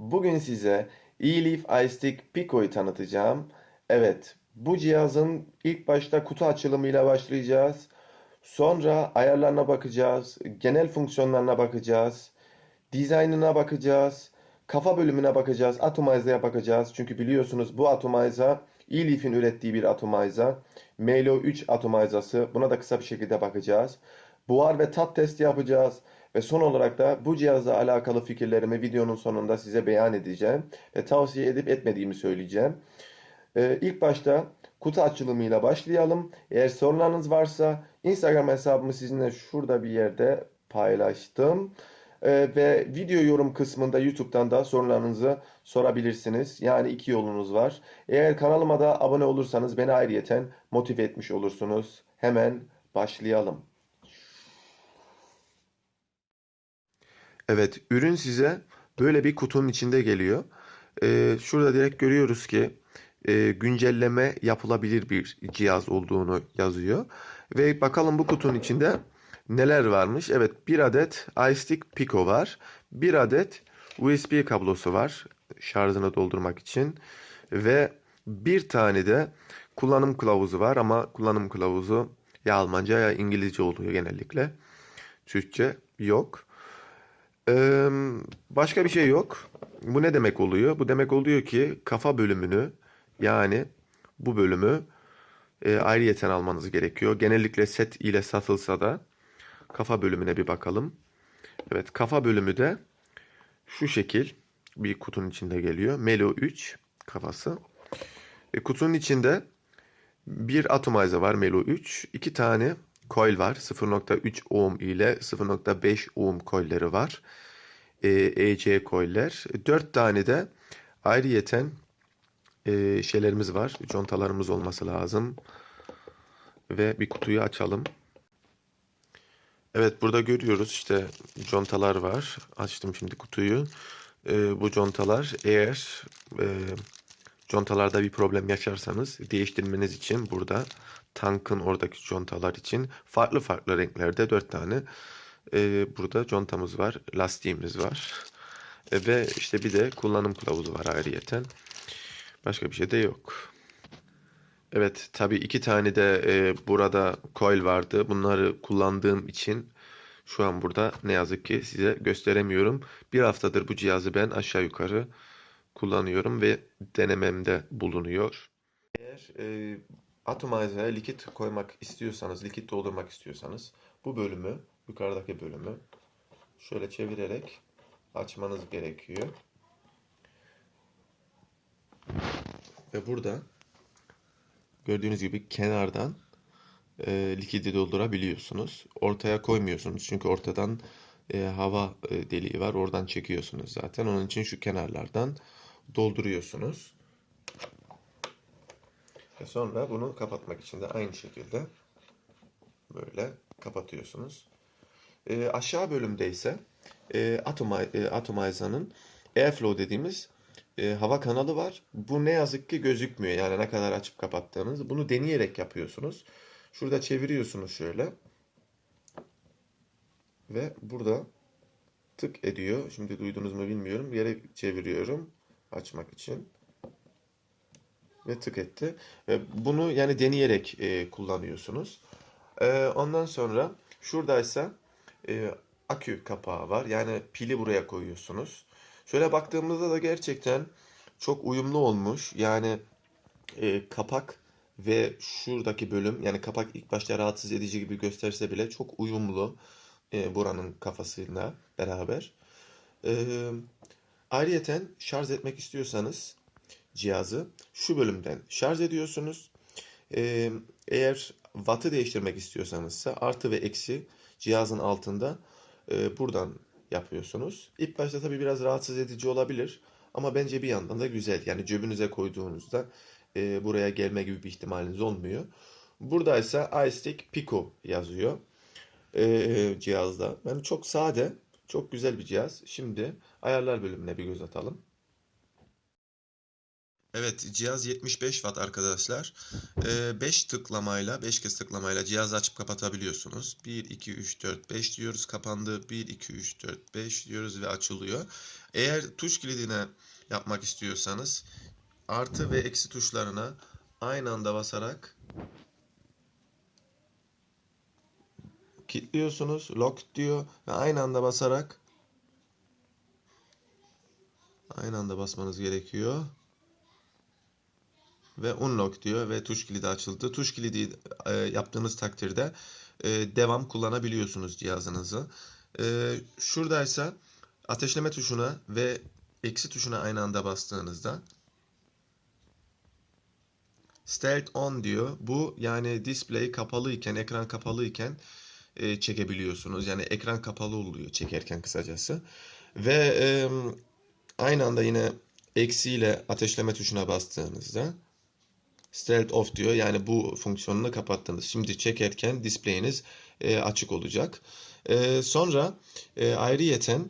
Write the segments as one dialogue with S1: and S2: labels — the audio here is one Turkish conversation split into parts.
S1: Bugün size eLeaf iStick Pico'yu tanıtacağım. Evet, bu cihazın ilk başta kutu açılımıyla başlayacağız. Sonra ayarlarına bakacağız, genel fonksiyonlarına bakacağız, dizaynına bakacağız, kafa bölümüne bakacağız, atomize'ya bakacağız. Çünkü biliyorsunuz bu atomizer eLeaf'in ürettiği bir atomizer. Melo 3 atomizası. Buna da kısa bir şekilde bakacağız. Buhar ve tat testi yapacağız. Ve son olarak da bu cihazla alakalı fikirlerimi videonun sonunda size beyan edeceğim. Ve tavsiye edip etmediğimi söyleyeceğim. Ee, ilk başta kutu açılımıyla başlayalım. Eğer sorularınız varsa Instagram hesabımı sizinle şurada bir yerde paylaştım. Ee, ve video yorum kısmında YouTube'dan da sorularınızı sorabilirsiniz. Yani iki yolunuz var. Eğer kanalıma da abone olursanız beni ayrıyeten motive etmiş olursunuz. Hemen başlayalım. Evet, ürün size böyle bir kutunun içinde geliyor. Ee, şurada direkt görüyoruz ki e, güncelleme yapılabilir bir cihaz olduğunu yazıyor. Ve bakalım bu kutunun içinde neler varmış. Evet, bir adet iStick Pico var. Bir adet USB kablosu var şarjını doldurmak için. Ve bir tane de kullanım kılavuzu var ama kullanım kılavuzu ya Almanca ya İngilizce oluyor genellikle. Türkçe yok. Ee, başka bir şey yok. Bu ne demek oluyor? Bu demek oluyor ki kafa bölümünü yani bu bölümü e, ayrıyeten almanız gerekiyor. Genellikle set ile satılsa da kafa bölümüne bir bakalım. Evet kafa bölümü de şu şekil bir kutunun içinde geliyor. Melo 3 kafası. E, kutunun içinde bir atomizer var Melo 3. iki tane coil var. 0.3 ohm ile 0.5 ohm coilleri var. E, EC coiller. 4 tane de ayrıyeten e, şeylerimiz var. Contalarımız olması lazım. Ve bir kutuyu açalım. Evet burada görüyoruz işte contalar var. Açtım şimdi kutuyu. E, bu contalar eğer e, contalarda bir problem yaşarsanız değiştirmeniz için burada tankın oradaki contalar için farklı farklı renklerde 4 tane e, burada contamız var. Lastiğimiz var. E, ve işte bir de kullanım kılavuzu var ayrıyeten. Başka bir şey de yok. Evet tabii iki tane de e, burada coil vardı. Bunları kullandığım için şu an burada ne yazık ki size gösteremiyorum. Bir haftadır bu cihazı ben aşağı yukarı kullanıyorum ve denememde bulunuyor. Eğer e, atomizer'a likit koymak istiyorsanız, likit doldurmak istiyorsanız bu bölümü, yukarıdaki bölümü şöyle çevirerek açmanız gerekiyor. Ve burada gördüğünüz gibi kenardan e, likidi doldurabiliyorsunuz. Ortaya koymuyorsunuz çünkü ortadan e, hava e, deliği var. Oradan çekiyorsunuz zaten. Onun için şu kenarlardan dolduruyorsunuz. Ve sonra bunu kapatmak için de aynı şekilde böyle kapatıyorsunuz. E, aşağı bölümde ise e, Atomi, e, Atomizer'ın Airflow dediğimiz e, hava kanalı var. Bu ne yazık ki gözükmüyor. Yani ne kadar açıp kapattığınız. Bunu deneyerek yapıyorsunuz. Şurada çeviriyorsunuz şöyle. Ve burada tık ediyor. Şimdi duydunuz mu bilmiyorum. Yere çeviriyorum açmak için. Ve tık etti. Bunu yani deneyerek e, kullanıyorsunuz. E, ondan sonra şuradaysa e, akü kapağı var. Yani pili buraya koyuyorsunuz. Şöyle baktığımızda da gerçekten çok uyumlu olmuş. Yani kapak ve şuradaki bölüm yani kapak ilk başta rahatsız edici gibi gösterse bile çok uyumlu buranın kafasıyla beraber. Ayrıyeten şarj etmek istiyorsanız cihazı şu bölümden şarj ediyorsunuz. E, eğer wattı değiştirmek istiyorsanızsa artı ve eksi cihazın altında e, buradan yapıyorsunuz. İlk başta tabii biraz rahatsız edici olabilir ama bence bir yandan da güzel. Yani cebinize koyduğunuzda e, buraya gelme gibi bir ihtimaliniz olmuyor. Burada ise iStick Pico yazıyor e, cihazda. Yani çok sade, çok güzel bir cihaz. Şimdi ayarlar bölümüne bir göz atalım. Evet cihaz 75 watt arkadaşlar. 5 tıklamayla 5 kez tıklamayla cihazı açıp kapatabiliyorsunuz. 1 2 3 4 5 diyoruz kapandı. 1 2 3 4 5 diyoruz ve açılıyor. Eğer tuş kilidine yapmak istiyorsanız artı ve eksi tuşlarına aynı anda basarak kilitliyorsunuz. Lock diyor ve aynı anda basarak aynı anda basmanız gerekiyor. Ve unlock diyor ve tuş kilidi açıldı. Tuş kilidi e, yaptığınız takdirde e, devam kullanabiliyorsunuz cihazınızı. E, şuradaysa ateşleme tuşuna ve eksi tuşuna aynı anda bastığınızda Stealth on diyor. Bu yani display kapalı iken, ekran kapalı iken e, çekebiliyorsunuz. Yani ekran kapalı oluyor çekerken kısacası. Ve e, aynı anda yine eksi ile ateşleme tuşuna bastığınızda Stealth off diyor. Yani bu fonksiyonunu kapattınız. Şimdi çekerken display'iniz e, açık olacak. E, sonra e, ayrıyeten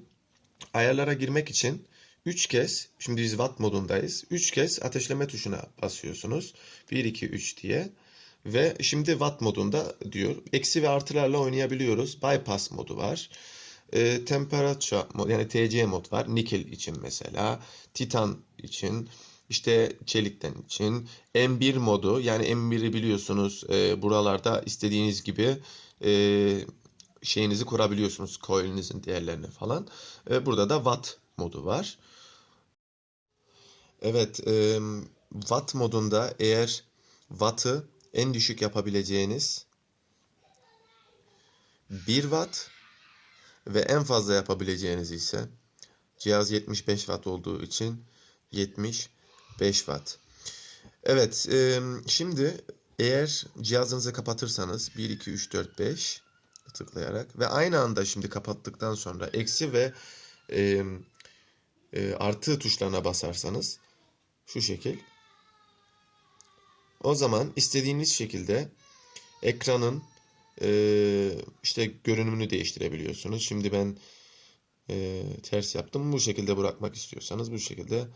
S1: ayarlara girmek için 3 kez, şimdi biz watt modundayız. 3 kez ateşleme tuşuna basıyorsunuz. 1, 2, 3 diye. Ve şimdi watt modunda diyor. Eksi ve artılarla oynayabiliyoruz. Bypass modu var. E, temperature mod, yani TC mod var. Nikel için mesela. Titan için. işte çelikten için. M1 modu. Yani M1'i biliyorsunuz. e, buralarda istediğiniz gibi e, şeyinizi kurabiliyorsunuz. Coil'inizin değerlerini falan. E, burada da watt modu var. Evet, e, watt modunda eğer watt'ı en düşük yapabileceğiniz 1 watt ve en fazla yapabileceğiniz ise cihaz 75 watt olduğu için 75 watt. Evet, şimdi eğer cihazınızı kapatırsanız 1, 2, 3, 4, 5 tıklayarak ve aynı anda şimdi kapattıktan sonra eksi ve e, e, artı tuşlarına basarsanız şu şekil. O zaman istediğiniz şekilde ekranın e, işte görünümünü değiştirebiliyorsunuz. Şimdi ben e, ters yaptım. Bu şekilde bırakmak istiyorsanız bu şekilde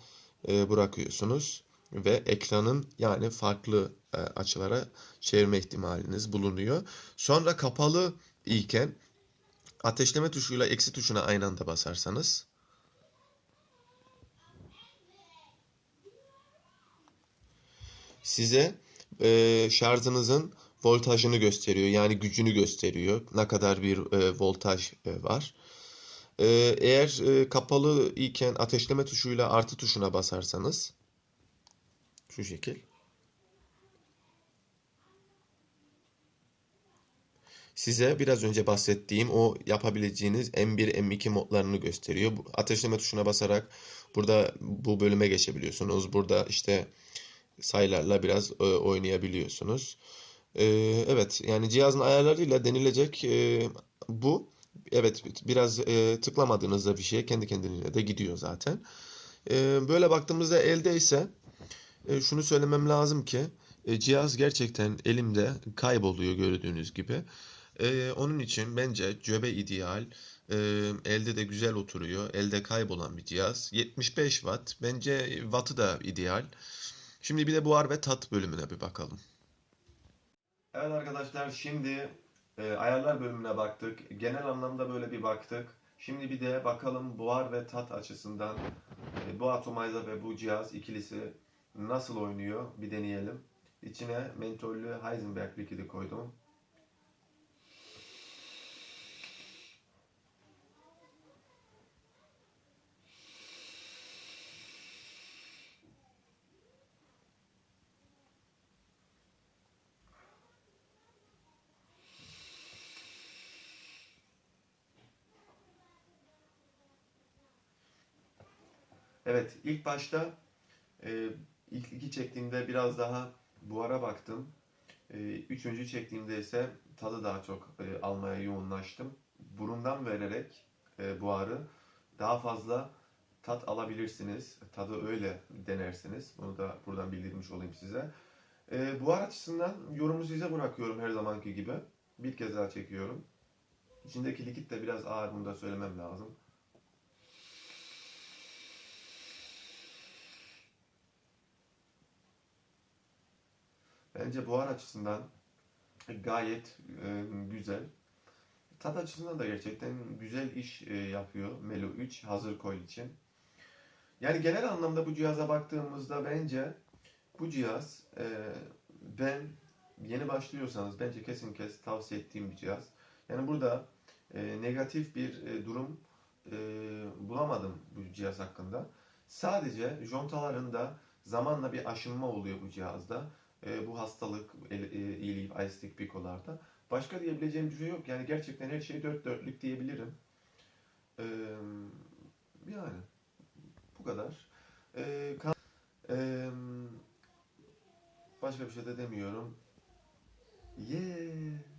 S1: e, bırakıyorsunuz ve ekranın yani farklı e, açılara çevirme ihtimaliniz bulunuyor. Sonra kapalı iken ateşleme tuşuyla eksi tuşuna aynı anda basarsanız size e, şarjınızın voltajını gösteriyor. Yani gücünü gösteriyor. Ne kadar bir e, voltaj e, var. E, eğer e, kapalı iken ateşleme tuşuyla artı tuşuna basarsanız şu şekil. Size biraz önce bahsettiğim o yapabileceğiniz M1, M2 modlarını gösteriyor. Ateşleme tuşuna basarak burada bu bölüme geçebiliyorsunuz. Burada işte sayılarla biraz e, oynayabiliyorsunuz. E, evet yani cihazın ayarlarıyla denilecek e, bu. Evet biraz tıklamadığınızda bir şey kendi kendine de gidiyor zaten. Böyle baktığımızda elde ise şunu söylemem lazım ki cihaz gerçekten elimde kayboluyor gördüğünüz gibi. Onun için bence cöbe ideal. Elde de güzel oturuyor. Elde kaybolan bir cihaz. 75 watt. Bence wattı da ideal. Şimdi bir de buhar ve tat bölümüne bir bakalım. Evet arkadaşlar şimdi e, ayarlar bölümüne baktık. Genel anlamda böyle bir baktık. Şimdi bir de bakalım buhar ve tat açısından e, bu atomizer ve bu cihaz ikilisi nasıl oynuyor bir deneyelim. İçine mentollü Heisenberg likidi koydum. Evet, ilk başta e, ilk iki çektiğimde biraz daha buhara baktım. E, üçüncü çektiğimde ise tadı daha çok e, almaya yoğunlaştım. Burundan vererek e, buharı daha fazla tat alabilirsiniz. Tadı öyle denersiniz. Bunu da buradan bildirmiş olayım size. E, buhar açısından yorumu size bırakıyorum her zamanki gibi. Bir kez daha çekiyorum. İçindeki likit de biraz ağır, bunu da söylemem lazım. Bence buhar açısından gayet e, güzel. Tat açısından da gerçekten güzel iş e, yapıyor Melo 3 hazır koy için. Yani genel anlamda bu cihaza baktığımızda bence bu cihaz e, ben yeni başlıyorsanız bence kesin kes tavsiye ettiğim bir cihaz. Yani burada e, negatif bir e, durum e, bulamadım bu cihaz hakkında. Sadece contalarında zamanla bir aşınma oluyor bu cihazda. E, bu hastalık e, e, iyileyip iStick Pico'larda. Başka diyebileceğim bir şey yok. Yani gerçekten her şey dört dörtlük diyebilirim. E, yani bu kadar. E, kan- e, başka bir şey de demiyorum. Yeah.